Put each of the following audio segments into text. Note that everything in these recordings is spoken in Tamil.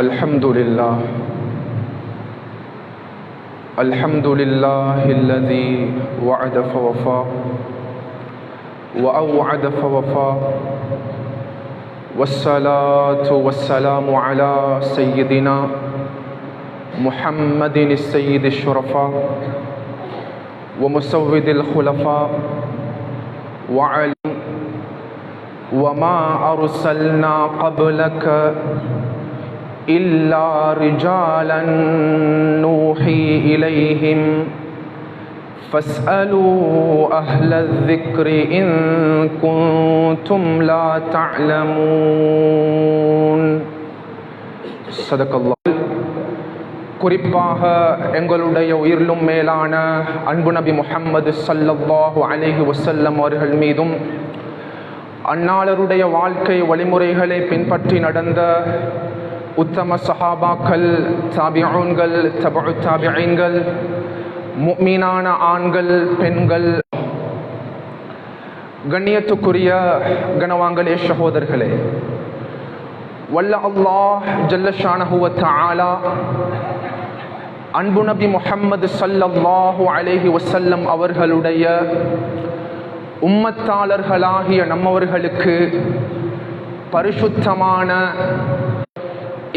الحمد لله الحمد لله الذي وعد فوفى وأوعد فوفى والصلاة والسلام على سيدنا محمد السيد الشرفاء ومسود الخلفاء وعلى وما أرسلنا قبلك إلا رجالا نوحي إليهم فاسألوا أهل الذكر إن كنتم لا تعلمون صدق الله குறிப்பாக எங்களுடைய உயிரிலும் மேலான அன்பு நபி முஹம்மது ஸல்லல்லாஹு அலைஹி வஸல்லம் அவர்கள் மீதும் அன்னாளருடைய வாழ்க்கை வழிமுறைகளை பின்பற்றி நடந்த உத்தம சஹாபாக்கள் தாபியூன்கள் தபு தாபியங்கள் முக்மீனான ஆண்கள் பெண்கள் கண்ணியத்துக்குரிய கனவாங்களே சகோதரர்களே வல்ல அல்லாஹ் ஜல்லஷானஹுவத் ஆலா அன்பு நபி முஹம்மது ஸல்லல்லாஹு அலேஹி வசல்லம் அவர்களுடைய உம்மத்தாளர்களாகிய நம்மவர்களுக்கு பரிசுத்தமான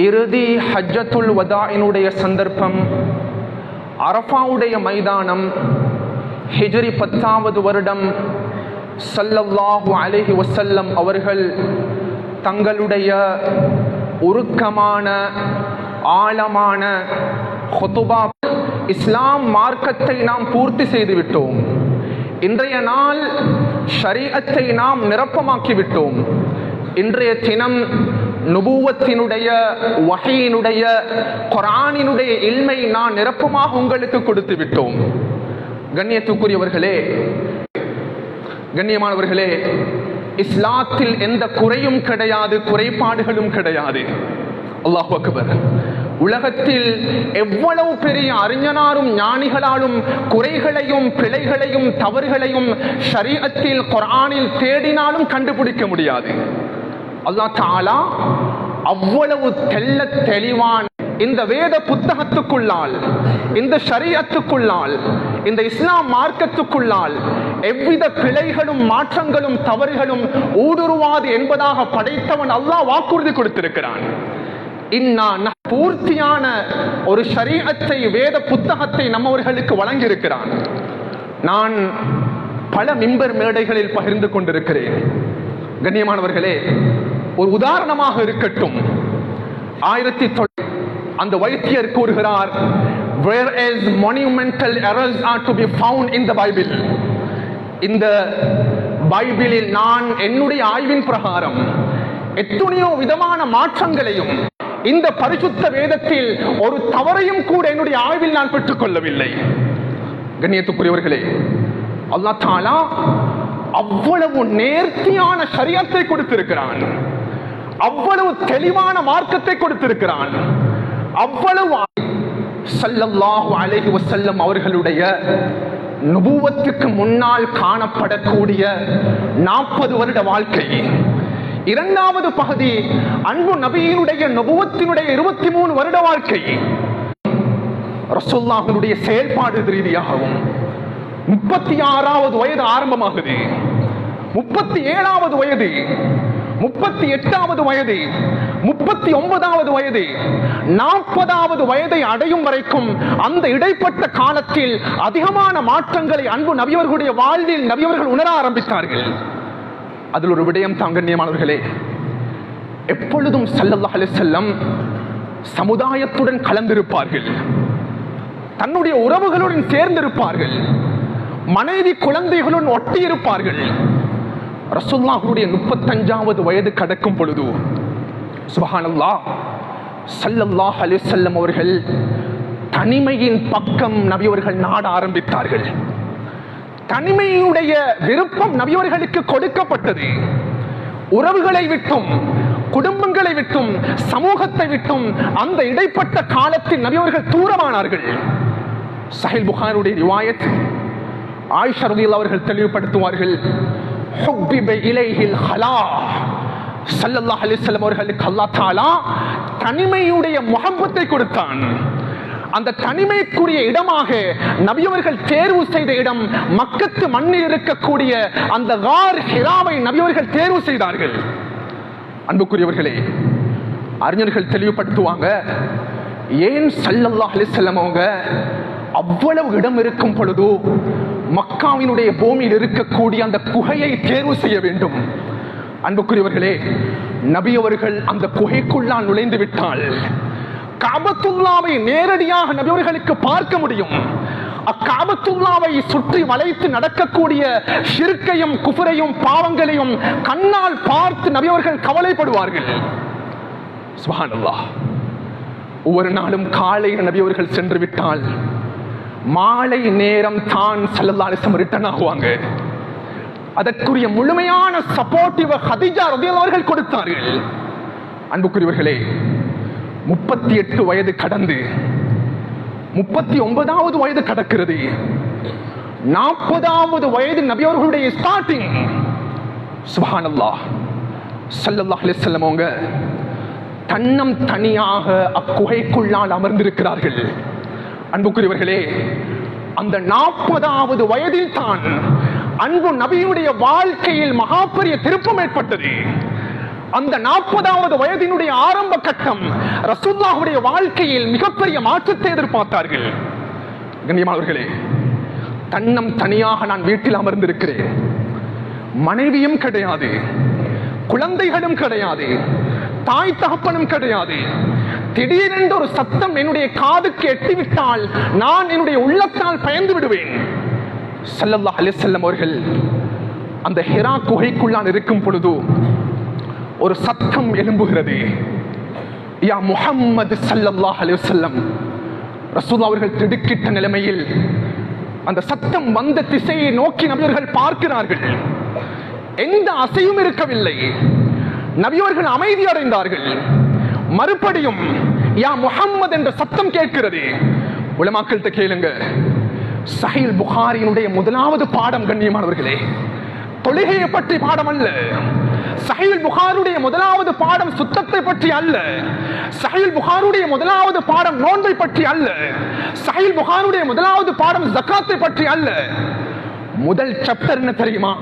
இறுதி ஹஜ்ஜத்துல் வதாயினுடைய சந்தர்ப்பம் அரஃபாவுடைய மைதானம் ஹிஜ்ரி பத்தாவது வருடம் சல்லல்லாஹு அலஹி வசல்லம் அவர்கள் தங்களுடைய உருக்கமான ஆழமான ஹொத்துபா இஸ்லாம் மார்க்கத்தை நாம் பூர்த்தி செய்துவிட்டோம். இன்றைய நாள் ஷரீஅத்தை நாம் நிரப்பமாக்கிவிட்டோம். இன்றைய தினம் நுபூவத்தினுடைய வகையினுடைய குரானினுடைய இல்மை நான் நிரப்பமாக உங்களுக்கு கொடுத்து விட்டோம். கண்ணியத்துக்குரியவர்களே கண்ணியமானவர்களே இஸ்லாத்தில் எந்த குறையும் கிடையாது குறைபாடுகளும் கிடையாது. அல்லாஹ் அக்பர். உலகத்தில் எவ்வளவு பெரிய அறிஞனாலும் ஞானிகளாலும் குறைகளையும் பிழைகளையும் தவறுகளையும் ஷரீரத்தில் குரானில் தேடினாலும் கண்டுபிடிக்க முடியாது. அல்லா தாலா அவ்வளவு தெல்ல தெளிவான இந்த வேத புத்தகத்துக்குள்ளால் இந்த சரியத்துக்குள்ளால் இந்த இஸ்லாம் மார்க்கத்துக்குள்ளால் எவ்வித பிழைகளும் மாற்றங்களும் தவறுகளும் ஊடுருவாது என்பதாக படைத்தவன் அல்லாஹ் வாக்குறுதி கொடுத்திருக்கிறான். இன்னா பூர்த்தியான ஒரு சரீரத்தை வேத புத்தகத்தை நம்மவர்களுக்கு வழங்கியிருக்கிறான். நான் பல மிம்பர் மேடைகளில் பகிர்ந்து கொண்டிருக்கிறேன். கண்ணியமானவர்களே ஒரு உதாரணமாக இருக்கட்டும். ஆயிரத்தி அந்த வைத்தியர் கூறுகிறார் where is monumental errors are to be found in the bible? இந்த பைபிளில் நான் என்னுடைய ஆய்வின் பிரகாரம் எத்தனையோ விதமான மாற்றங்களையும் இந்த பரிசுத்த வேதத்தில் ஒரு தவறையும் கூட என்னுடைய ஆய்வில் நான் பெற்றுக் கொள்ளவில்லை. கண்ணியத்துக்குரியவர்களே அல்லா தாலா அவ்வளவு நேர்த்தியான சரியத்தை கொடுத்திருக்கிறான். அவ்வளவு தெளிவான மார்க்கத்தை கொடுத்திருக்கிறான். அவ்வளவு சல்லல்லாஹு அலைஹி வஸல்லம் அவர்களுடைய நுபுவத்துக்கு முன்னால் காணப்படக்கூடிய நாற்பது வருட வாழ்க்கை. இரண்டாவது பகுதி அன்பு நபியினுடைய நுபுவத்தினுடைய இருபத்தி மூணு வருட வாழ்க்கை. ரசோல்லாஹனுடைய செயல்பாடு ரீதியாகவும் முப்பத்தி ஆறாவது வயது ஆரம்பமாகுது. முப்பத்தி ஏழாவது வயது முப்பத்தி எட்டாவது வயது முப்பத்தி ஒன்பதாவது வயது நாற்பதாவது வயதை அடையும் வரைக்கும் அந்த இடைப்பட்ட காலத்தில் அதிகமான மாற்றங்களை அன்பு நபியவர்களுடைய வாழ்வில் நபியவர்கள் உணர ஆரம்பித்தார்கள். அதில் ஒரு விடயம் தாங்கண்ணியமானவர்களே எப்பொழுதும் சல்லல்லா செல்லம் சமுதாயத்துடன் கலந்திருப்பார்கள். தன்னுடைய உறவுகளுடன் சேர்ந்திருப்பார்கள். மனைவி குழந்தைகளுடன் ஒட்டி இருப்பார்கள் ரசுல்லாஹுடைய முப்பத்தஞ்சாவது வயது கடக்கும் பொழுது சுபஹானல்லா சல்லல்லாஹ் அலி செல்லம் அவர்கள் தனிமையின் பக்கம் நபியவர்கள் நாட ஆரம்பித்தார்கள். தனிமையுடைய விருப்பம் நபியவர்களுக்கு கொடுக்கப்பட்டது. உறவுகளை விட்டும் குடும்பங்களை விட்டும் சமூகத்தை விட்டும் அந்த இடைப்பட்ட காலத்தில் நபியவர்கள் தூரமானார்கள். சஹில் புகாருடைய ரிவாயத் ஆயிஷா அவர்கள் தெளிவுபடுத்துவார்கள். ஹுப்பிப ஹலா. சல்லல்லாஹ் அலிஸ்லம் அவர்களுக்கு அல்லா தாலா தனிமையுடைய முகம்பத்தை கொடுத்தான். அந்த தனிமைக்குரிய இடமாக நபியவர்கள் தேர்வு செய்த இடம் மக்கத்து மண்ணில் இருக்கக்கூடிய அந்த கார் ஹிராவை நபியவர்கள் தேர்வு செய்தார்கள். அன்புக்குரியவர்களே அறிஞர்கள் தெளிவுபடுத்துவாங்க ஏன் சல்லல்லாஹ் அலிஸ்லம் அவங்க அவ்வளவு இடம் இருக்கும் பொழுது மக்காவினுடைய பூமியில் இருக்கக்கூடிய அந்த குகையை தேர்வு செய்ய வேண்டும். அன்புக்குரியவர்களே நபி அவர்கள் அந்த குகைக்குள்ளான் நுழைந்து விட்டால் காபத்துல்லாவை நேரடியாக நபியவர்களுக்கு பார்க்க முடியும். அக்காபத்துல்லாவை சுற்றி வளைத்து நடக்கக்கூடிய சிறுக்கையும் குஃபரையும் பாவங்களையும் கண்ணால் பார்த்து நபியவர்கள் கவலைப்படுவார்கள். சுபஹானல்லாஹ். ஒவ்வொரு நாளும் காலை நபியவர்கள் சென்று விட்டால் மாலை நேரம் தான் சல்லல்லாலிசம் ரிட்டர்ன் ஆகுவாங்க. அதற்குரிய முழுமையான சப்போர்ட்டிவ் ஹதிஜா ரபியல் அவர்கள் கொடுத்தார்கள். அன்புக்குரியவர்களே முப்பத்தி எட்டு வயது கடந்து முப்பத்தி ஒன்பதாவது வயது கடக்கிறது. நாற்பதாவது வயது நபியவர்களுடைய ஸ்டார்டிங் சுபானல்லா சல்லல்லா அலிஸ்லம் அவங்க தன்னம் தனியாக அக்குகைக்குள்ளால் அமர்ந்திருக்கிறார்கள். அன்புக்குரியவர்களே அந்த நாற்பதாவது வயதில் தான் அன்பு நபியுடைய வாழ்க்கையில் மகாபெரிய திருப்பம் ஏற்பட்டது. அந்த நாற்பதாவது வயதினுடைய ஆரம்ப கட்டம் ரசூல்லாவுடைய வாழ்க்கையில் மிகப்பெரிய மாற்றத்தை எதிர்பார்த்தார்கள். கண்ணியமானவர்களே தன்னம் தனியாக நான் வீட்டில் அமர்ந்திருக்கிறேன். மனைவியும் கிடையாது குழந்தைகளும் கிடையாது தாய் தகப்பனும் கிடையாது திடீரென்று ஒரு சத்தம் என்னுடைய காதுக்கு எட்டிவிட்டால் நான் என்னுடைய உள்ளத்தால் பயந்து விடுவேன். சல்லல்லாஹ் அலிசல்லம் அவர்கள் அந்த ஹெரா குகைக்குள்ளான் இருக்கும் பொழுது ஒரு சத்தம் எழும்புகிறது. யா முஹம்மது சல்லல்லாஹ் அலிவசல்லம் ரசூல் அவர்கள் திடுக்கிட்ட நிலைமையில் அந்த சத்தம் வந்த திசையை நோக்கி நபியவர்கள் பார்க்கிறார்கள். எந்த அசையும் இருக்கவில்லை. நபியவர்கள் அமைதி அடைந்தார்கள். மறுபடியும் யா முகம்மது என்ற சத்தம் கேட்கிறது. உலமாக்கள்கிட்ட கேளுங்க. சஹில் புகாரியினுடைய முதலாவது பாடம் கண்ணியமானவர்களே தொழுகையை பற்றி பாடம் அல்ல. சஹில் புகாருடைய முதலாவது பாடம் சுத்தத்தை பற்றி அல்ல. சஹில் புகாருடைய முதலாவது பாடம் நோன்பை பற்றி அல்ல. சஹில் புகாருடைய முதலாவது பாடம் ஜக்காத்தை பற்றி அல்ல. முதல் சாப்டர் என்ன தெரியுமா?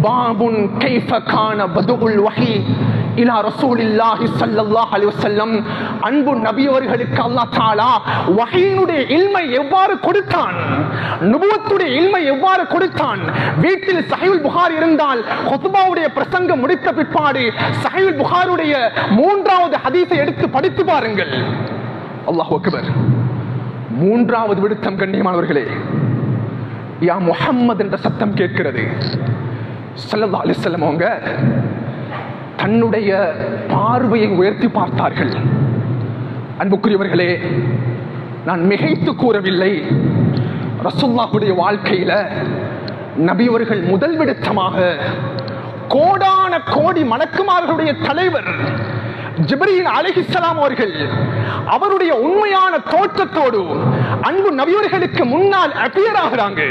பாபுன் கைஃப கான பதுகுல் வஹி இலா ரசூலில்லாஹி ஸல்லல்லாஹு அலைஹி வஸல்லம். அன்பு நபி அவர்களுக்கு அல்லாஹ் தஆலா வஹீனுடைய இல்மை எவ்வாறு கொடுத்தான்? நுபுவத்துடைய இல்மை எவ்வாறு கொடுத்தான்? வீட்டில் சஹீல் புகார் இருந்தால் ஹுத்பாவுடைய பிரசங்கம் முடித்த பிற்பாடு சஹீல் புகாருடைய மூன்றாவது ஹதீஸை எடுத்து படித்து பாருங்கள். அல்லாஹ் அக்பர். மூன்றாவது விடுத்தம் கண்ணியமானவர்களே யா முஹம்மது என்ற சத்தம் கேட்கிறது. சல்லல்லா அலிசல்லம் அவங்க தன்னுடைய பார்வையை உயர்த்தி பார்த்தார்கள். அன்புக்குரியவர்களே நான் மிகைத்து கூறவில்லை. ரசுல்லாஹுடைய வாழ்க்கையில நபியவர்கள் முதல் விடுத்தமாக கோடான கோடி மணக்குமார்களுடைய தலைவர் ஜிப்ரீல் அலிஹிஸ்லாம் அவர்கள் அவருடைய உண்மையான தோற்றத்தோடு அன்பு நபியவர்களுக்கு முன்னால் அப்பியர் ஆகிறாங்க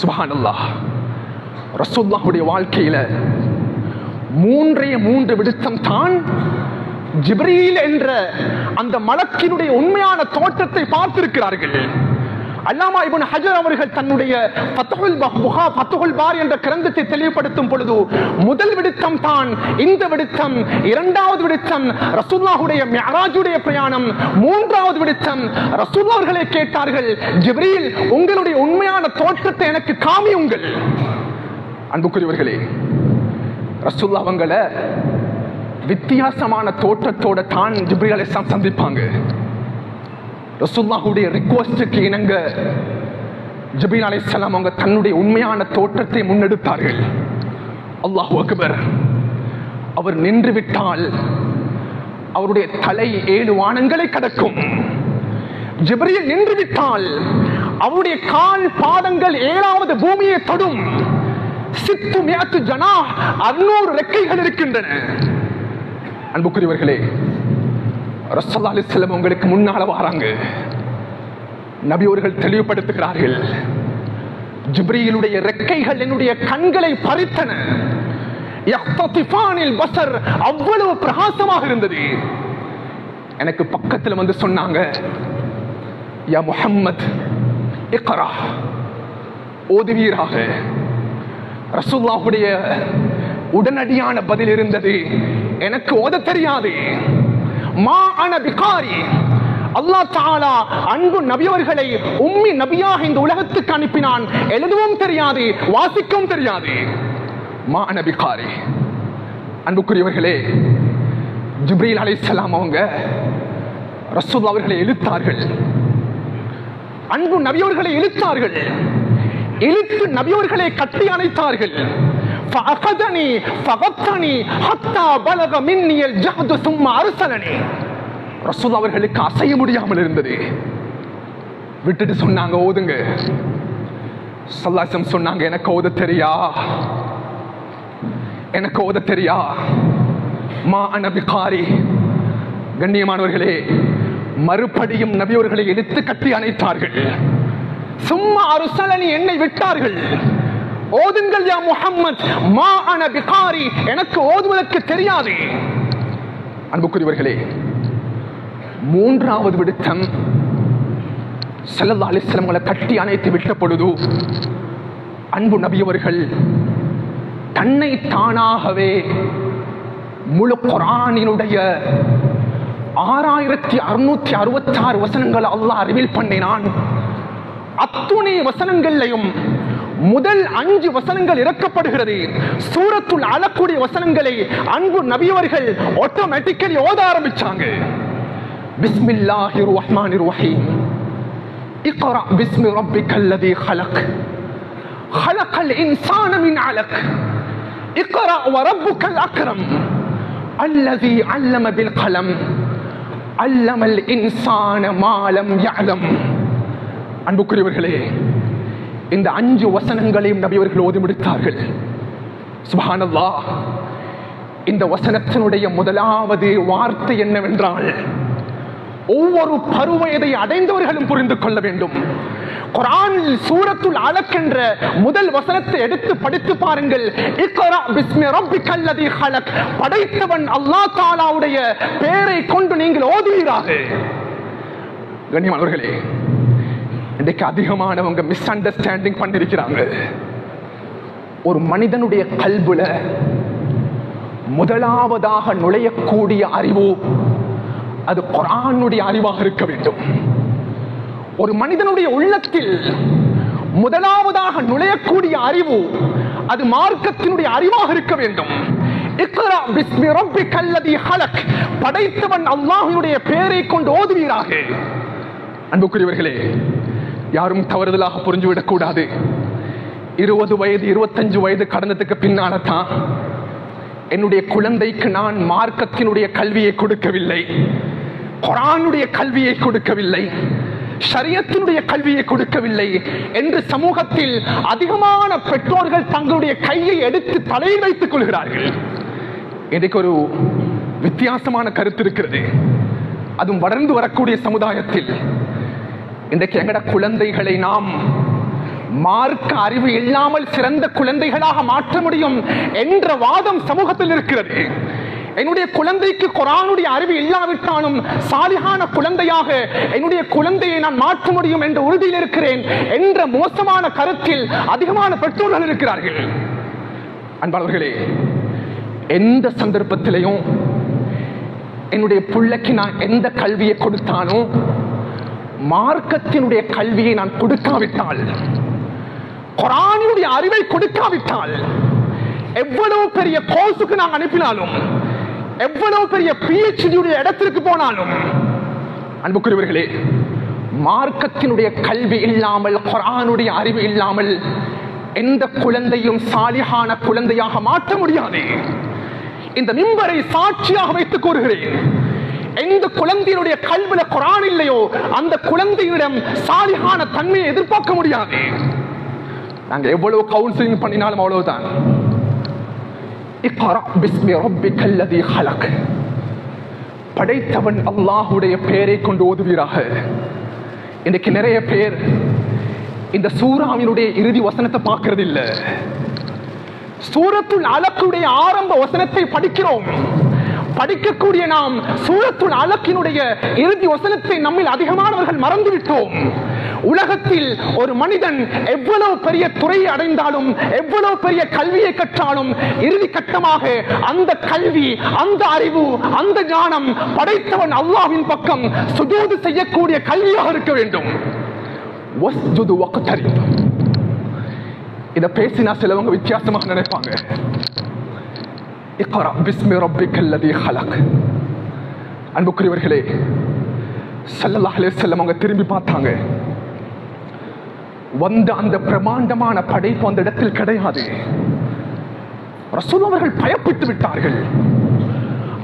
சுபஹானல்லாஹ். ரசூல்லாவுடைய வாழ்க்கையில மூன்றைய மூன்று விடுத்தம் தான் ஜிப்ரீல் என்ற அந்த மலக்கினுடைய உண்மையான தோற்றத்தை பார்த்திருக்கிறார்கள். அல்லாமா இபன் ஹஜர் அவர்கள் தன்னுடைய பார் என்ற கிரந்தத்தை தெளிவுபடுத்தும் பொழுது முதல் விடுத்தம் தான் இந்த விடுத்தம் இரண்டாவது விடுத்தம் ரசூல்லாஹுடைய மியராஜுடைய பிரயாணம் மூன்றாவது விடுத்தம். ரசூல்லாவர்களை கேட்டார்கள் ஜிப்ரீல் உங்களுடைய உண்மையான தோற்றத்தை எனக்கு காமியுங்கள். அன்புக்குரியவர்களே ரசுல்லா அவங்களை வித்தியாசமான தோற்றத்தோட தான் ஜிப்ரீல் அலிஸ்லாம் சந்திப்பாங்க. ரசுல்லாஹுடைய ரிக்வஸ்டுக்கு இணங்க ஜபீல் அலைசலாம் அவங்க தன்னுடைய உண்மையான தோற்றத்தை முன்னெடுத்தார்கள். அல்லாஹ் அக்பர் அவர் நின்று விட்டால் அவருடைய தலை ஏழு வானங்களை கடக்கும். ஜிப்ரியில் நின்று விட்டால் அவருடைய கால் பாதங்கள் ஏழாவது பூமியை தொடும். சித்து மியாத்து ஜனா அறுநூறு ரெக்கைகள் இருக்கின்றன. அன்புக்குரியவர்களே ரசல்லா அலிஸ்லம் உங்களுக்கு முன்னால வராங்க. நபி அவர்கள் தெளிவுபடுத்துகிறார்கள். ஜிப்ரியிலுடைய ரெக்கைகள் என்னுடைய கண்களை பறித்தன. பசர் அவ்வளவு பிரகாசமாக இருந்தது. எனக்கு பக்கத்துல வந்து சொன்னாங்க யா முஹம்மத் இக்ரா ஓதுவீராக. ரசூல்லாவுடைய உடனடியான பதில் இருந்தது. எனக்கு ஓத தெரியாது. மா அன பிகாரி. அல்லாஹ் தாலா அன்பு நபியவர்களை உம்மி நபியாக இந்த உலகத்துக்கு அனுப்பினான். எழுதவும் தெரியாது வாசிக்கவும் தெரியாது. மா அன பிகாரி. அன்புக்குரியவர்களே ஜிப்ரீல் அலைசலாம் அவங்க ரசூல் அவர்களை இழுத்தார்கள் அன்பு நபியவர்களை இழுத்தார்கள் இழுத்து நபியவர்களை கட்டி அணைத்தார்கள் فأخذني فغطني حتى بلغ مني الجهد ثم أرسلني ரசூல் அவர்களுக்கு அசைய முடியாமல் இருந்தது விட்டுட்டு சொன்னாங்க ஓதுங்க சல்லாசம் சொன்னாங்க எனக்கு ஓத தெரியா எனக்கு ஓத தெரியா மா அனபிகாரி கண்ணியமானவர்களே மறுபடியும் நபியவர்களை எடுத்து கட்டி அணைத்தார்கள் சும்மா அருசலனி என்னை விட்டார்கள். ஓதுங்கள் யா முஹம்மத் மா அன பிகாரி எனக்கு ஓதுவதற்கு தெரியாது. அன்புக்குரியவர்களே மூன்றாவது விடுத்தம் செல்லல்லா அலிஸ்லங்களை கட்டி அணைத்து விட்ட பொழுது அன்பு நபியவர்கள் தன்னை தானாகவே முழு குரானினுடைய ஆறாயிரத்தி அறுநூத்தி அறுபத்தி ஆறு வசனங்கள் அல்லாஹ் அறிவில் பண்ணினான். அத்துணை வசனங்களையும் முதல் அஞ்சு வசனங்கள் இறக்கப்படுகிறது சூரத்துள் அழக்கூடிய வசனங்களை அன்பு நபியவர்கள் ஆட்டோமேட்டிக்கலி ஓத ஆரம்பிச்சாங்க பிஸ்மில்லாஹிர் ரஹ்மானிர் ரஹீம் اقرأ باسم ربك الذي خلق خلق الإنسان من علق اقرأ وربك الأكرم الذي علم بالقلم علم الإنسان ما لم يعلم அன்புக்குரியவர்களே இந்த அஞ்சு வசனங்களையும் நபியவர்கள் ஓதி முடித்தார்கள். சுபானல்லா இந்த வசனத்தினுடைய முதலாவது வார்த்தை என்னவென்றால் ஒவ்வொரு பருவயதை அடைந்தவர்களும் புரிந்து கொள்ள வேண்டும். குரானில் சூரத்துள் அலக் முதல் வசனத்தை எடுத்து படித்து பாருங்கள். இக்ரா பிஸ்மி ரப்பிக்கல் லதீ ஹலக். படைத்தவன் அல்லாஹ் தாலாவுடைய பெயரை கொண்டு நீங்கள் ஓதுகிறார்கள். கண்ணியமானவர்களே இன்றைக்கு அதிகமானவங்க மிஸ் அண்டர்ஸ்டாண்டிங் பண்ணிருக்கிறாங்க. ஒரு மனிதனுடைய கல்புல முதலாவதாக நுழையக்கூடிய அறிவு அது குரானுடைய அறிவாக இருக்க வேண்டும். ஒரு மனிதனுடைய உள்ளத்தில் முதலாவதாக நுழையக்கூடிய அறிவு அது மார்க்கத்தினுடைய அறிவாக இருக்க வேண்டும். இக்ரா பிஸ்மி ஹலக். படைத்தவன் அல்லாஹினுடைய பெயரை கொண்டு ஓதுவீராக. அன்புக்குரியவர்களே யாரும் தவறுதலாக புரிஞ்சுவிடக் கூடாது இருபது வயது இருபத்தஞ்சு வயது கடந்ததுக்கு பின்னால தான் என்னுடைய குழந்தைக்கு நான் மார்க்கத்தினுடைய கல்வியை கொடுக்கவில்லை. குரானுடைய கல்வியை கொடுக்கவில்லை. சரியத்தினுடைய கல்வியை கொடுக்கவில்லை என்று சமூகத்தில் அதிகமான பெற்றோர்கள் தங்களுடைய கையை எடுத்து தலையில் வைத்துக் கொள்கிறார்கள். எனக்கு ஒரு வித்தியாசமான கருத்து இருக்கிறது. அதுவும் வளர்ந்து வரக்கூடிய சமுதாயத்தில் இன்றைக்கு எங்கட குழந்தைகளை நாம் மார்க்க அறிவு இல்லாமல் சிறந்த குழந்தைகளாக மாற்ற முடியும் என்ற வாதம் சமூகத்தில் இருக்கிறது. என்னுடைய குழந்தைக்கு குரானுடைய அறிவு இல்லாவிட்டாலும் சாலிகான குழந்தையாக என்னுடைய குழந்தையை நான் மாற்ற முடியும் என்ற உறுதியில் இருக்கிறேன் என்ற மோசமான கருத்தில் அதிகமான பெற்றோர்கள் இருக்கிறார்கள். அன்பாளர்களே எந்த சந்தர்ப்பத்திலையும் என்னுடைய பிள்ளைக்கு நான் எந்த கல்வியை கொடுத்தானோ மார்க்கத்தினுடைய கல்வியை நான் கொடுக்காவிட்டால் குரானினுடைய அறிவை கொடுக்காவிட்டால் எவ்வளவு பெரிய கோர்ஸுக்கு நான் அனுப்பினாலும் எவ்வளவு பெரிய பிஹெச்டியுடைய இடத்திற்கு போனாலும் அன்புக்குரியவர்களே மார்க்கத்தினுடைய கல்வி இல்லாமல் குரானுடைய அறிவு இல்லாமல் எந்த குழந்தையும் சாலிகான குழந்தையாக மாற்ற முடியாது. இந்த மிம்பரை சாட்சியாக வைத்துக் கூறுகிறேன். எந்த குழந்தையினுடைய கல்வில குரான் இல்லையோ அந்த குழந்தையிடம் சாலிகான தன்மையை எதிர்பார்க்க முடியாது. நாங்க எவ்வளவு கவுன்சிலிங் பண்ணினாலும் அவ்வளவுதான். இக்ரா பிஸ்மி ரப்பிக்கல் ஹலக். படைத்தவன் அல்லாஹுடைய பெயரை கொண்டு ஓதுவீராக. இன்னைக்கு நிறைய பேர் இந்த சூறாவினுடைய இறுதி வசனத்தை பார்க்கறது இல்லை சூரத்துள் அலக்குடைய ஆரம்ப வசனத்தை படிக்கிறோம். படிக்கக்கூடிய நாம் சூழத்துள் அலக்கினுடைய இறுதி வசனத்தை நம்மில் அதிகமானவர்கள் மறந்துவிட்டோம். உலகத்தில் ஒரு மனிதன் எவ்வளவு பெரிய துறையை அடைந்தாலும் எவ்வளவு பெரிய கல்வியை கற்றாலும் இறுதி கட்டமாக அந்த கல்வி அந்த அறிவு அந்த ஞானம் படைத்தவன் அல்லாவின் பக்கம் சுஜூது செய்யக்கூடிய கல்வியாக இருக்க வேண்டும். இதை பேசினா சிலவங்க வித்தியாசமாக நினைப்பாங்க. இக்கரா பிஸ்மி ரப்பிக்கல் அல்லதி ஹலக் அன்புக்குரியவர்களே ஸல்லல்லாஹு செல்லம் அவங்க திரும்பி பார்த்தாங்க. வந்த அந்த பிரமாண்டமான படைப்பு அந்த இடத்தில் கிடையாது. ரசூல் அவர்கள் பயப்பட்டு விட்டார்கள்.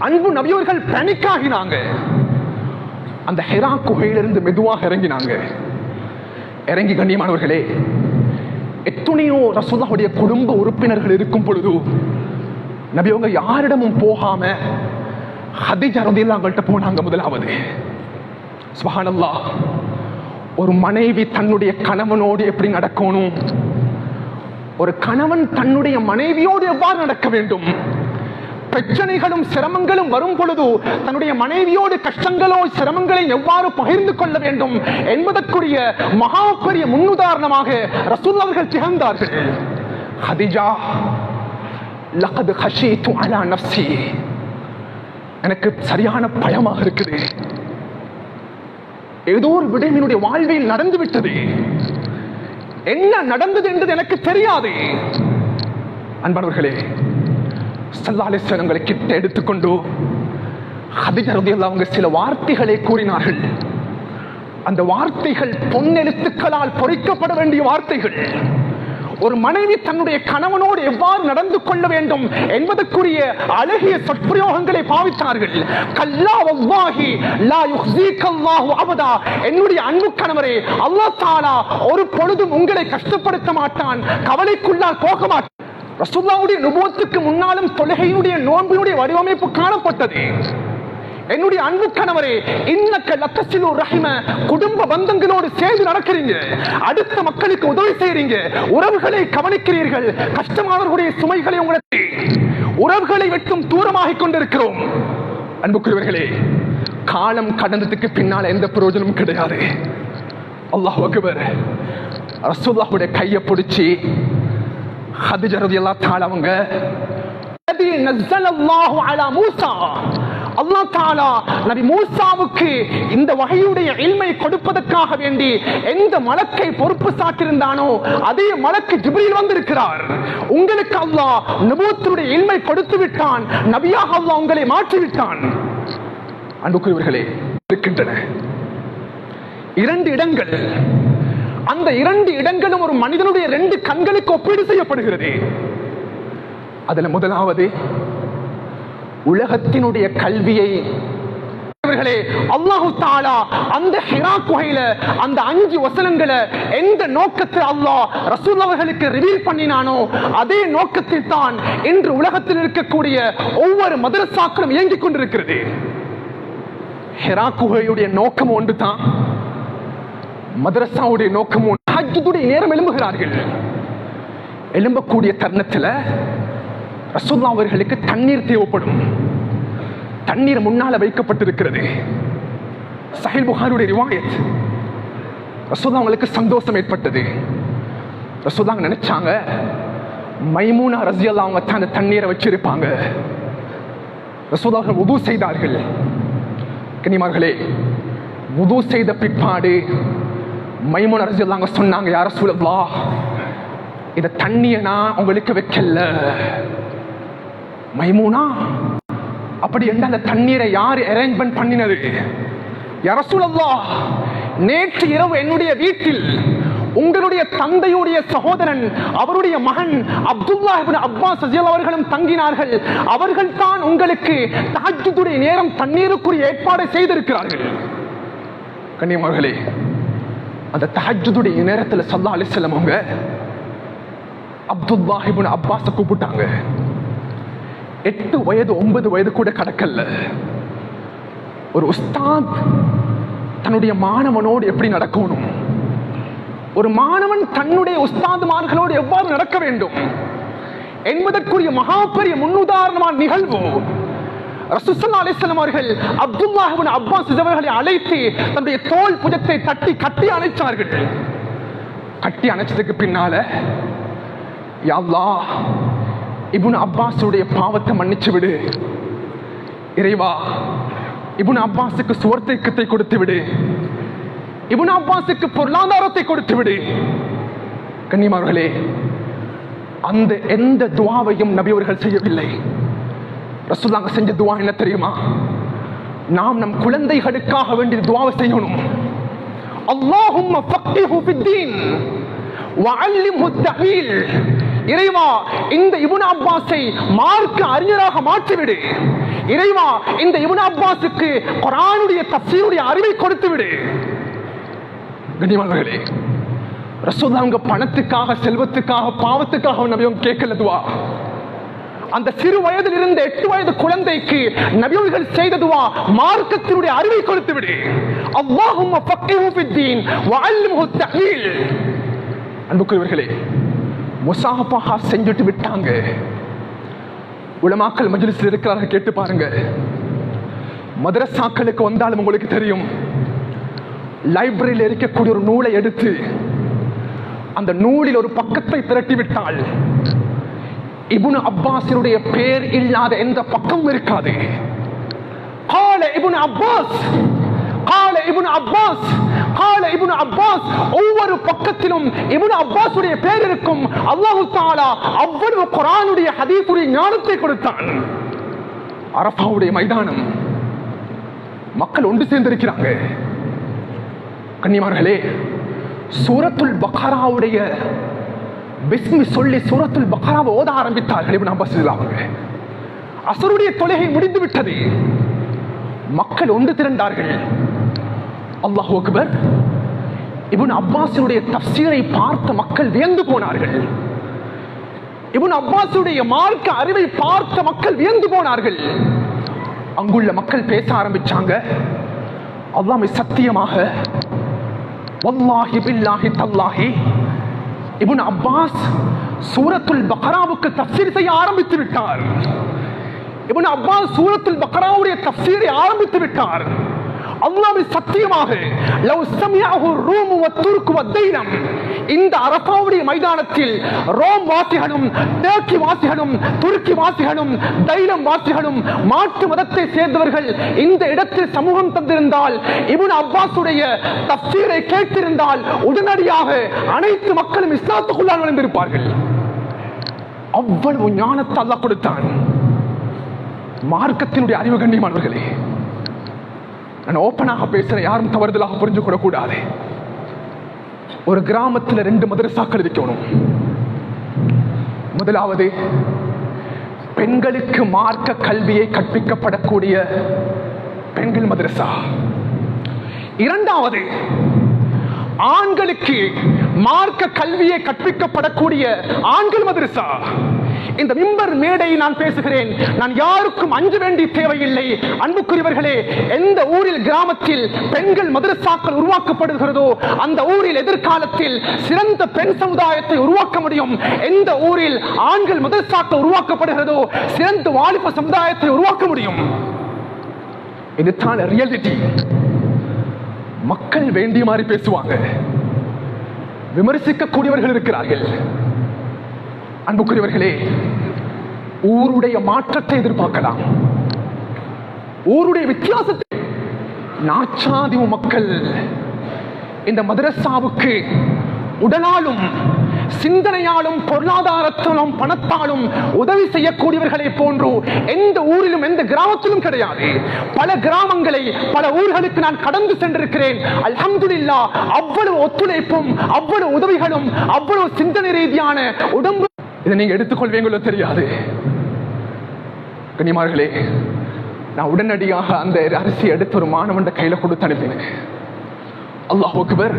அன்பு நபியவர்கள் பணிக்காகினாங்க. அந்த ஹெரா குகையிலிருந்து மெதுவாக இறங்கினாங்க. இறங்கி கண்ணியமானவர்களே எத்தனையோ ரசூலாவுடைய குடும்ப உறுப்பினர்கள் இருக்கும் பொழுது நபி அவங்க யாரிடமும் போகாம ஹதிஜா ரதியல்லாங்கள்ட்ட போனாங்க முதலாவது. சுபஹானல்லாஹ் ஒரு மனைவி தன்னுடைய கணவனோடு எப்படி நடக்கணும்? ஒரு கணவன் தன்னுடைய மனைவியோடு எவ்வாறு நடக்க வேண்டும்? பிரச்சனைகளும் சிரமங்களும் வரும் பொழுது தன்னுடைய மனைவியோடு கஷ்டங்களோ சிரமங்களை எவ்வாறு பகிர்ந்து கொள்ள வேண்டும் என்பதற்குரிய மகா பெரிய முன்னுதாரணமாக ரசூல் அவர்கள் திகழ்ந்தார்கள். ஹதிஜா லகது ஹஷீத்து அலா நஃப்சி எனக்கு சரியான பயமாக இருக்குது. ஏதோ ஒரு விடயம் என்னுடைய வாழ்வில் நடந்து விட்டது. என்ன நடந்தது என்பது எனக்கு தெரியாது. அன்பானவர்களே சல்லாலேஸ்வரங்களை கிட்ட எடுத்துக்கொண்டு ஹதிஜரதியில் அவங்க சில வார்த்தைகளை கூறினார்கள். அந்த வார்த்தைகள் பொன்னெழுத்துக்களால் பொறிக்கப்பட வேண்டிய வார்த்தைகள். ஒரு மனைவி தன்னுடைய கணவனோடு எவ்வாறு நடந்து கொள்ள வேண்டும் என்பதற்குரிய அழகிய சொற்பிரயோகங்களை பாவித்தார்கள். கல்லா ஒவ்வாகி லா யுஹ்சீகல்லாஹு அபதா. என்னுடைய அன்பு கணவரே அல்லாஹ் தாலா ஒரு பொழுதும் உங்களை கஷ்டப்படுத்த மாட்டான் கவலைக்குள்ளால் போக மாட்டான். ரசூலுல்லாஹ்வுடைய நுபோத்துக்கு முன்னாலும் தொழுகையினுடைய நோன்பினுடைய வடிவமைப்பு காணப்பட்டது. என்னுடைய அன்பு கணவரே இன்னக்க லத்தசிலு ரஹிம குடும்ப பந்தங்களோடு சேர்ந்து நடக்கிறீங்க. அடுத்த மக்களுக்கு உதவி செய்யறீங்க உறவுகளை கவனிக்கிறீர்கள். கஷ்டமானவர்களுடைய சுமைகளை உங்களுக்கு உறவுகளை வெட்டும் தூரமாகிக் கொண்டிருக்கிறோம். அன்புக்குரியவர்களே காலம் கடந்ததுக்கு பின்னால் எந்த பிரயோஜனமும் கிடையாது. அல்லாஹ் அக்பர் ரசூல்லாவுடைய கையை பிடிச்சி ஹதிஜரது எல்லாம் தாழவங்க நஸ்ஸல் அல்லாஹு அலா மூசா. அல்லா தாலா நபி மூசாவுக்கு இந்த வகையுடைய இல்மை கொடுப்பதற்காக வேண்டி எந்த மலக்கை பொறுப்பு சாட்டிருந்தானோ அதே மலக்கு ஜிப்ரில் வந்திருக்கிறார். உங்களுக்கு அல்லா நபூத்தருடைய இல்மை கொடுத்து விட்டான். நபியாக அல்லா உங்களை மாற்றிவிட்டான் அன்புக்குரியவர்களே இருக்கின்றன. இரண்டு இடங்கள். அந்த இரண்டு இடங்களும் ஒரு மனிதனுடைய ரெண்டு கண்களுக்கு ஒப்பீடு செய்யப்படுகிறது. அதுல முதலாவது உலகத்தினுடைய கல்வியை. அல்லாஹு தாலா அந்த ஹிரா குகையில அந்த அஞ்சு வசனங்களை எந்த நோக்கத்தில் அல்லாஹ் ரசூல் அவர்களுக்கு ரிவீல் பண்ணினானோ அதே நோக்கத்தில் தான் இன்று உலகத்தில் இருக்கக்கூடிய ஒவ்வொரு மதரசாக்களும் இயங்கிக் கொண்டிருக்கிறது. ஹிரா குகையுடைய நோக்கம் ஒன்று தான் மதரசாவுடைய நோக்கம் ஒன்று. நேரம் எழும்புகிறார்கள். எழும்பக்கூடிய தருணத்தில் ரசூல்லா அவர்களுக்கு தண்ணீர் தேவைப்படும். தண்ணீர் முன்னால வைக்கப்பட்டிருக்கிறது. சஹில் புகாருடைய ரிவாயத். ரசூல்லா அவங்களுக்கு சந்தோஷம் ஏற்பட்டது. ரசூல்லா நினைச்சாங்க மைமூனா ரசியல்லா அவங்க தான் அந்த தண்ணீரை வச்சிருப்பாங்க. ரசூல்லா அவர்கள் உது செய்தார்கள். கனிமார்களே உது செய்த பிற்பாடு மைமூன் ரசியல்லா அவங்க சொன்னாங்க யார சூழல்லா இந்த தண்ணியை நான் உங்களுக்கு வைக்கல. மைமூனா? அப்படி என்ன அந்த தண்ணீரை யார் அரேஞ்ச்மெண்ட் பண்ணினது? யரசுலல்லா நேற்று இரவு என்னுடைய வீட்டில் உங்களுடைய தந்தையுடைய சகோதரன் அவருடைய மகன் அப்துல்லா அப்பாஸ் ரஜியல் அவர்களும் தங்கினார்கள். அவர்கள் தான் உங்களுக்கு தஹஜ்ஜுடைய நேரம் தண்ணீருக்குரிய ஏற்பாடு செய்திருக்கிறார்கள். கண்ணியமார்களே அந்த தஹஜ்ஜுடைய நேரத்தில் சல்லா அலிசல்லம் அவங்க அப்துல்லா அப்பாஸை கூப்பிட்டாங்க. எட்டு வயது ஒன்பது வயது கூட கடக்கல்ல. ஒரு உஸ்தாத் தன்னுடைய மாணவனோடு எப்படி நடக்கணும்? ஒரு மாணவன் தன்னுடைய உஸ்தாதுமார்களோடு எவ்வாறு நடக்க வேண்டும்? என்பதற்குரிய மகா பெரிய முன்னுதாரணமான நிகழ்வு ரசூலுல்லாஹி அலைஹி அவர்கள் அப்துல்லாஹின் அப்பாஸ் அவர்களை அழைத்து தன்னுடைய தோல் புஜத்தை தட்டி கட்டி அணைச்சார்கள். கட்டி அணைச்சதுக்கு பின்னால யாவ்லா இபுன் அப்பாஸுடைய பாவத்தை மன்னிச்சு விடு. இறைவா இபுன் அப்பாஸுக்கு சுவர்த்தத்தை கொடுத்து விடு. இபுன் அப்பாஸுக்கு பொருளாதாரத்தை கொடுத்து விடு. கன்னிமார்களே அந்த எந்த துவாவையும் நபி அவர்கள் செய்யவில்லை. ரசூலாங்க செஞ்ச துவா என்ன தெரியுமா? நாம் நம் குழந்தைகளுக்காக வேண்டிய துவாவை செய்யணும். அல்லாஹும் இறைவா இந்த இபுன் அப்பாஸை மார்க்க அறிஞராக மாற்றிவிடு. இறைவா இந்த இபுன் அப்பாஸுக்கு குரானுடைய தஃசீருடைய அறிவை கொடுத்து விடு கண்ணியமானவர்களே ரசோதா அவங்க பணத்துக்காக செல்வத்துக்காக பாவத்துக்காக நபியும் கேட்கல துவா. அந்த சிறு வயதில் இருந்த எட்டு வயது குழந்தைக்கு நபியவர்கள் செய்ததுவா மார்க்கத்தினுடைய அறிவை கொடுத்து விடு அவ்வாஹும் அன்புக்குரியவர்களே முசாஃபஹா செஞ்சுட்டு விட்டாங்க. உலமாக்கள் மஜ்லிஸில் இருக்கிறார்கள் கேட்டு பாருங்க. மதரசாக்களுக்கு வந்தாலும் உங்களுக்கு தெரியும். லைப்ரரியில் இருக்கக்கூடிய ஒரு நூலை எடுத்து அந்த நூலில் ஒரு பக்கத்தை திரட்டி விட்டால் இபுனு அப்பாஸினுடைய பேர் இல்லாத எந்த பக்கம் இருக்காது. கால இபுனு அப்பாஸ் கால இபுனு அப்பாஸ் கால அப்பாஸ் இடத்திலும் பக்கத்திலும் அப்பாசுடைய பேர் இருக்கும் அல்லாஹு தாலா அவ்வளவு குரானுடைய ஹதீஃபுடைய ஞானத்தை கொடுத்தான். அரபாவுடைய மைதானம். மக்கள் ஒன்று சேர்ந்திருக்கிறாங்க. கன்னிமார்களே சூரத்துல் பக்காராவுடைய பிஸ்மி சொல்லி சூரத்துல் பக்காராவை ஓத ஆரம்பித்தார்கள் இவன் அப்பாஸ் அவங்க அசருடைய தொலைகை முடிந்து விட்டது மக்கள் ஒன்று திரண்டார்கள். அல்லாஹ் அக்பர் இவன் அப்பாஸினுடைய தப்சீரை பார்த்த மக்கள் வியந்து போனார்கள். இவன் அப்பாஸுடைய மார்க்க அறிவை பார்த்த மக்கள் வியந்து போனார்கள். அங்குள்ள மக்கள் பேச ஆரம்பிச்சாங்க. அல்லாமை சத்தியமாக வல்லாஹி பில்லாஹி தல்லாஹி. இப்னு அப்பாஸ் சூரத்துல் பக்ராவுக்கு தப்சீர் செய்ய ஆரம்பித்து விட்டார். இவன் அப்பாஸ் சூரத்துல் பக்ராவுடைய தப்சீரை ஆரம்பித்து விட்டார். அல்லாஹ்வின் சத்தியமாக லவ் சமியாகு ரூம் துருக்கு துர்க் இந்த அரபாவுடைய மைதானத்தில் ரோம் வாசிகளும் டேர்க்கி வாசிகளும் துருக்கி வாசிகளும் தைலம் வாசிகளும் மாற்று மதத்தை சேர்ந்தவர்கள் இந்த இடத்தில் சமூகம் தந்திருந்தால் இவன் அப்பாஸுடைய தப்சீரை கேட்டிருந்தால் உடனடியாக அனைத்து மக்களும் இஸ்லாத்துக்குள்ளால் நுழைந்திருப்பார்கள். அவ்வளவு ஞானத்தை அல்ல கொடுத்தான். மார்க்கத்தினுடைய அறிவு கண்ணியமானவர்களே. நான் ஓப்பனாக பேசுறேன் யாரும் தவறுதலாக புரிஞ்சு ஒரு கிராமத்தில் ரெண்டு மதரசாக்கள் இருக்கணும். முதலாவது பெண்களுக்கு மார்க்க கல்வியை கற்பிக்கப்படக்கூடிய பெண்கள் மதரசா. இரண்டாவது ஆண்களுக்கு மார்க்க கல்வியை கற்பிக்கப்படக்கூடிய ஆண்கள் மதரசா. இந்த மிம்பர் மேடையை நான் பேசுகிறேன். நான் யாருக்கும் அஞ்ச வேண்டிய தேவையில்லை. அன்புக்குரியவர்களே எந்த ஊரில் கிராமத்தில் பெண்கள் மதரசாக்கள் உருவாக்கப்படுகிறதோ அந்த ஊரில் எதிர்காலத்தில் சிறந்த பெண் சமுதாயத்தை உருவாக்க முடியும். எந்த ஊரில் ஆண்கள் மதரசாக்கள் உருவாக்கப்படுகிறதோ சிறந்த வாலிப சமுதாயத்தை உருவாக்க முடியும். இதுதான் ரியாலிட்டி மக்கள் வேண்டிய மாதிரி பேசுவாங்க. விமர்சிக்கக்கூடியவர்கள் இருக்கிறார்கள். அன்புக்குரியவர்களே ஊருடைய மாற்றத்தை எதிர்பார்க்கலாம். ஊருடைய வித்தியாசத்தை நாச்சாதி மக்கள் இந்த மதரசாவுக்கு உடலாலும் சிந்தனையாலும் பொருளாதாரத்தாலும் பணத்தாலும் உதவி செய்யக்கூடியவர்களை போன்று எந்த ஊரிலும் எந்த கிராமத்திலும் கிடையாது. பல கிராமங்களை பல ஊர்களுக்கு நான் கடந்து சென்றிருக்கிறேன். அல்ஹம்துலில்லா அவ்வளவு ஒத்துழைப்பும் அவ்வளவு உதவிகளும் அவ்வளவு சிந்தனை ரீதியான உடம்பு இதை நீங்க எடுத்துக்கொள்வீங்களோ தெரியாது. கனிமார்களே நான் உடனடியாக அந்த அரிசி எடுத்து ஒரு மாணவன் கையில கொடுத்து அனுப்பினேன். அல்லாஹ் அக்பர்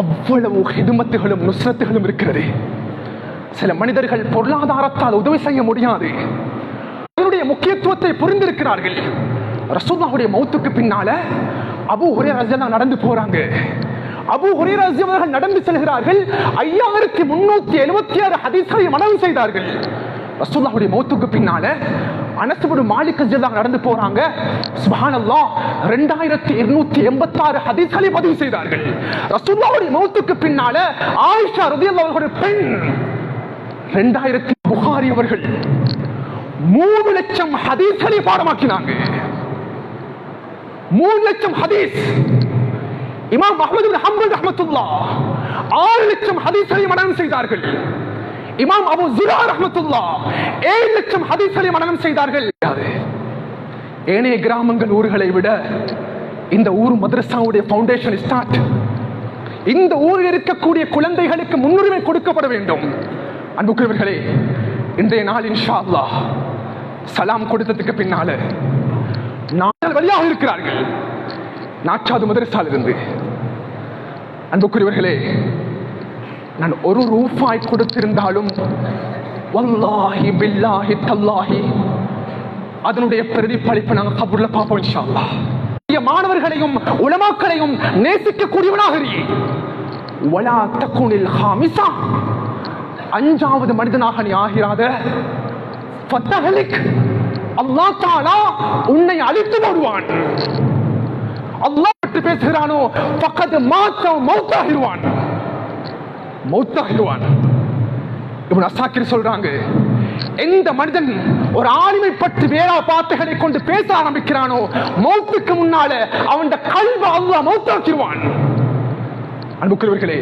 அவ்வளவு ஹிதுமத்துகளும் நுஸ்ரத்துகளும் இருக்கிறது. சில மனிதர்கள் பொருளாதாரத்தால் உதவி செய்ய முடியாது. அதனுடைய முக்கியத்துவத்தை புரிந்திருக்கிறார்கள். ரசூல்லாவுடைய மௌத்துக்கு பின்னால அபு ஒரே ரஜனா நடந்து போறாங்க. அபு ஹுரைரா அவர்கள் நடந்து செல்கிறார்கள். ஐயாயிரத்தி முன்னூத்தி எழுபத்தி ஆறு ஹதீஸ்களை மனவு செய்தார்கள். ரசூல்லாவுடைய மௌத்துக்கு பின்னால அனசுபடு மாலிக் ரலியல்லாஹு நடந்து போறாங்க. சுப்ஹானல்லாஹ் 2286 எண்பத்தாறு ஹதீஸ்களை பதிவு செய்தார்கள். ரசூல்லாவுடைய மௌத்துக்கு பின்னால ஆயிஷா ரலியல்லாஹு அவர்களுடைய பெண் ரெண்டாயிரத்தி புகாரி அவர்கள் மூணு லட்சம் ஹதீஸ்களை பாடமாக்கினாங்க. மூணு லட்சம் ஹதீஸ் இமாம் அஹமது ஹம்பல் ரஹமத்துல்லா ஆறு லட்சம் ஹதீஸ்களை மனநம் செய்தார்கள். இமாம் அபு ஜுரா ரஹமத்துல்லா ஏழு லட்சம் ஹதீஸ்களை மனநம் செய்தார்கள். ஏனைய கிராமங்கள் ஊர்களை விட இந்த ஊர் மதரசாவுடைய பவுண்டேஷன் ஸ்டார்ட் இந்த ஊரில் இருக்கக்கூடிய குழந்தைகளுக்கு முன்னுரிமை கொடுக்கப்பட வேண்டும். அன்புக்குரியவர்களே இன்றைய நாள் இன்ஷா அல்லா சலாம் கொடுத்ததுக்கு பின்னால நாள் வழியாக இருக்கிறார்கள். நாட்டாது மதரசால் இருந்து அன்புக்குரியவர்களே நான் ஒரு ரூபாய் கொடுத்திருந்தாலும் வல்லாஹி பில்லாஹி தல்லாஹி அதனுடைய பிரதிபலிப்பை நாங்கள் கபூர்ல பார்ப்போம் இன்ஷா மாணவர்களையும் உலமாக்களையும் நேசிக்கக்கூடியவனாக வலா தக்குனில் ஹாமிசா. அஞ்சாவது மனிதனாக நீ ஆகிறாத. ஃபத்தஹலிக். அல்லாஹ் தஆலா உன்னை அழித்து போடுவான். அல்லாஹ் பேசுகிறானோ? பக்கத்து மாத்த மௌத்தாகிடுவான். மௌத்தாகிடுவான். இவன் அசாக்கிர் சொல்றாங்க எந்த மனிதன் ஒரு ஆளுமை பற்றி வேறா வார்த்தைகளை கொண்டு பேச ஆரம்பிக்கிறானோ மௌத்துக்கு முன்னால அவன் கல்வ அல்லா மௌத்தாக்கிடுவான். அன்புக்குரியவர்களே